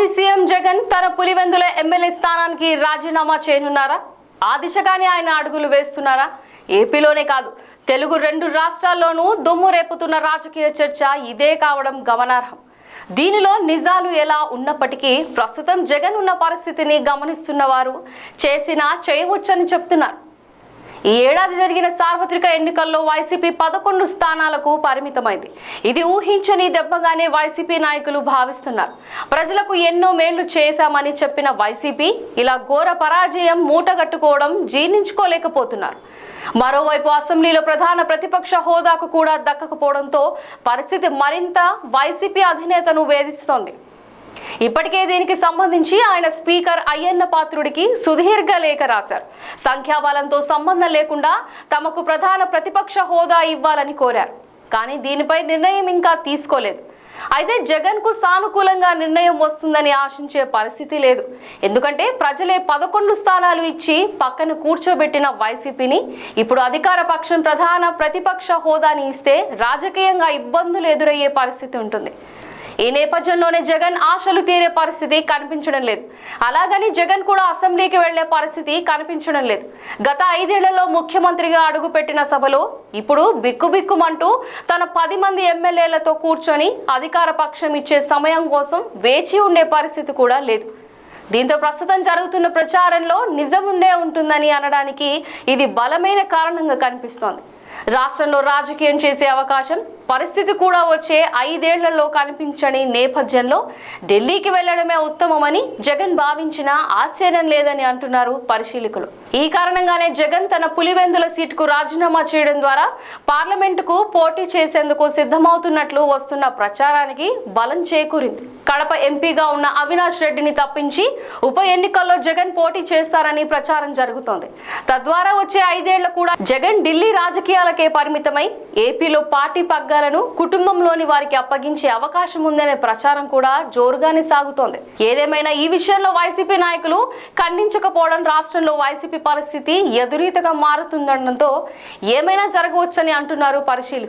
మాజీ సీఎం జగన్ తన పులివెందుల ఎమ్మెల్యే స్థానానికి రాజీనామా చేయనున్నారా? ఆ దిశగానే ఆయన అడుగులు వేస్తున్నారా? ఏపీలోనే కాదు తెలుగు రెండు రాష్ట్రాల్లోనూ దుమ్ము రేపుతున్న రాజకీయ చర్చ ఇదే కావడం గమనార్హం. దీనిలో నిజాలు ఎలా ఉన్నప్పటికీ ప్రస్తుతం జగన్ ఉన్న పరిస్థితిని గమనిస్తున్న వారు చేసినా చేయవచ్చని చెప్తున్నారు. ఈ ఏడాది జరిగిన సార్వత్రిక ఎన్నికల్లో వైసీపీ పదకొండు స్థానాలకు పరిమితమైంది. ఇది ఊహించని దెబ్బగానే వైసీపీ నాయకులు భావిస్తున్నారు. ప్రజలకు ఎన్నో మేళ్ళు చేశామని చెప్పిన వైసీపీ ఇలా ఘోర పరాజయం మూటగట్టుకోవడం జీర్ణించుకోలేకపోతున్నారు. మరోవైపు అసెంబ్లీలో ప్రధాన ప్రతిపక్ష హోదాకు కూడా దక్కకపోవడంతో పరిస్థితి మరింత వైసీపీ అధినేతను వేధిస్తోంది. ఇప్పటికే దీనికి సంబంధించి ఆయన స్పీకర్ అయ్యన్న పాత్రుడికి సుదీర్ఘ లేఖ రాశారు. సంఖ్యాబలంతో సంబంధం లేకుండా తమకు ప్రధాన ప్రతిపక్ష హోదా ఇవ్వాలని కోరారు. కానీ దీనిపై నిర్ణయం ఇంకా తీసుకోలేదు. అయితే జగన్కు సానుకూలంగా నిర్ణయం వస్తుందని ఆశించే పరిస్థితి లేదు. ఎందుకంటే ప్రజలే పదకొండు స్థానాలు ఇచ్చి పక్కన కూర్చోబెట్టిన వైసీపీని ఇప్పుడు అధికార పక్షం ప్రధాన ప్రతిపక్ష హోదాని ఇస్తే రాజకీయంగా ఇబ్బందులు ఎదురయ్యే పరిస్థితి ఉంటుంది. ఈ నేపథ్యంలోనే జగన్ ఆశలు తీరే పరిస్థితి కనిపించడం లేదు. అలాగని జగన్ కూడా అసెంబ్లీకి వెళ్ళే పరిస్థితి కనిపించడం లేదు. గత ఐదేళ్ళలో ముఖ్యమంత్రిగా అడుగుపెట్టిన సభలో ఇప్పుడు బిక్కుబిక్కుమంటూ తన పది మంది ఎమ్మెల్యేలతో కూర్చొని అధికార పక్షం ఇచ్చే సమయం కోసం వేచి ఉండే పరిస్థితి కూడా లేదు. దీంతో ప్రస్తుతం జరుగుతున్న ప్రచారంలో నిజం ఉండే ఉంటుందని అనడానికి ఇది బలమైన కారణంగా కనిపిస్తోంది. రాష్ట్రంలో రాజకీయం చేసే అవకాశం పరిస్థితి కూడా వచ్చే ఐదేళ్ళలో కనిపించని నేపథ్యంలో ఢిల్లీకి వెళ్ళడమే ఉత్తమమని జగన్ భావించినా ఆశ్చర్యం లేదని అంటున్నారు పరిశీలకులు. ఈ కారణంగానే జగన్ తన పులివెందుల సీటుకు రాజీనామా చేయడం ద్వారా పార్లమెంటుకు పోటీ చేసేందుకు సిద్ధమవుతున్నట్లు వస్తున్న ప్రచారానికి బలం చేకూరింది. కడప ఎంపీగా ఉన్న అవినాష్ రెడ్డిని తప్పించి ఉప ఎన్నికల్లో జగన్ పోటీ చేస్తారని ప్రచారం జరుగుతోంది. తద్వారా వచ్చే ఐదేళ్ళు కూడా జగన్ ఢిల్లీ రాజకీయ విషయాలకే పరిమితమై ఏపీలో పార్టీ పగ్గాలను కుటుంబంలోని వారికి అప్పగించే అవకాశం ఉందనే ప్రచారం కూడా జోరుగానే సాగుతోంది. ఏదేమైనా ఈ విషయంలో వైసీపీ నాయకులు ఖండించకపోవడం రాష్ట్రంలో వైసీపీ పరిస్థితి ఎదురీతగా మారుతుందనడంతో ఏమైనా జరగవచ్చని అంటున్నారు పరిశీలకులు.